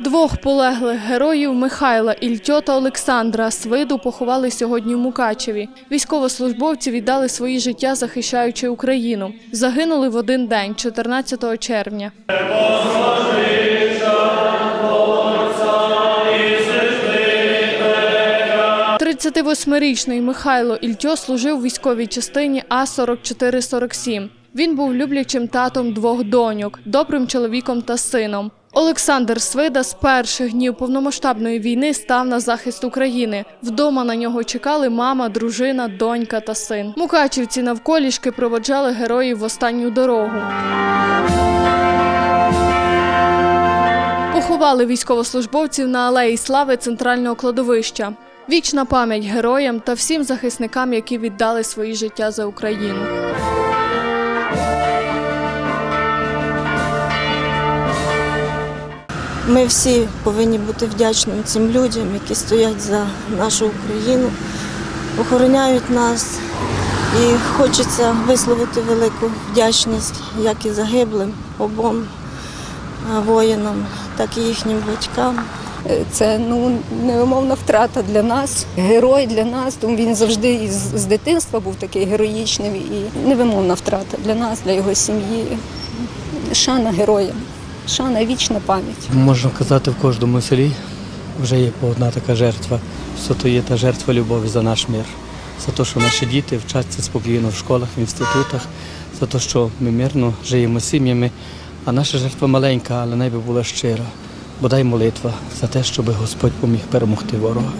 Двох полеглих героїв Михайла Ільтьо та Олександра Свиду поховали сьогодні в Мукачеві. Військовослужбовці віддали свої життя, захищаючи Україну. Загинули в один день, 14 червня. – 38-річний Михайло Ільтьо служив у військовій частині А-4447. Він був люблячим татом двох доньок, добрим чоловіком та сином. Олександр Свида з перших днів повномасштабної війни став на захист України. Вдома на нього чекали мама, дружина, донька та син. Мукачівці навколішки проводжали героїв в останню дорогу. Поховали військовослужбовців на алеї слави центрального кладовища. Вічна пам'ять героям та всім захисникам, які віддали свої життя за Україну. Ми всі повинні бути вдячними цим людям, які стоять за нашу Україну, охороняють нас. І хочеться висловити велику вдячність як і загиблим обом воїнам, так і їхнім батькам. Це ну невимовна втрата для нас, герой для нас. Тому він завжди із з дитинства був такий героїчний і невимовна втрата для нас, для його сім'ї. Шана героям, шана вічна пам'ять. Можна казати, в кожному селі вже є по одна така жертва. Що то є та жертва любові за наш мир, за те, що наші діти вчаться спокійно в школах, в інститутах, за те, що ми мирно живемо сім'ями. А наша жертва маленька, але найби була щира. Бодай молитва за те, щоб Господь поміг перемогти ворога.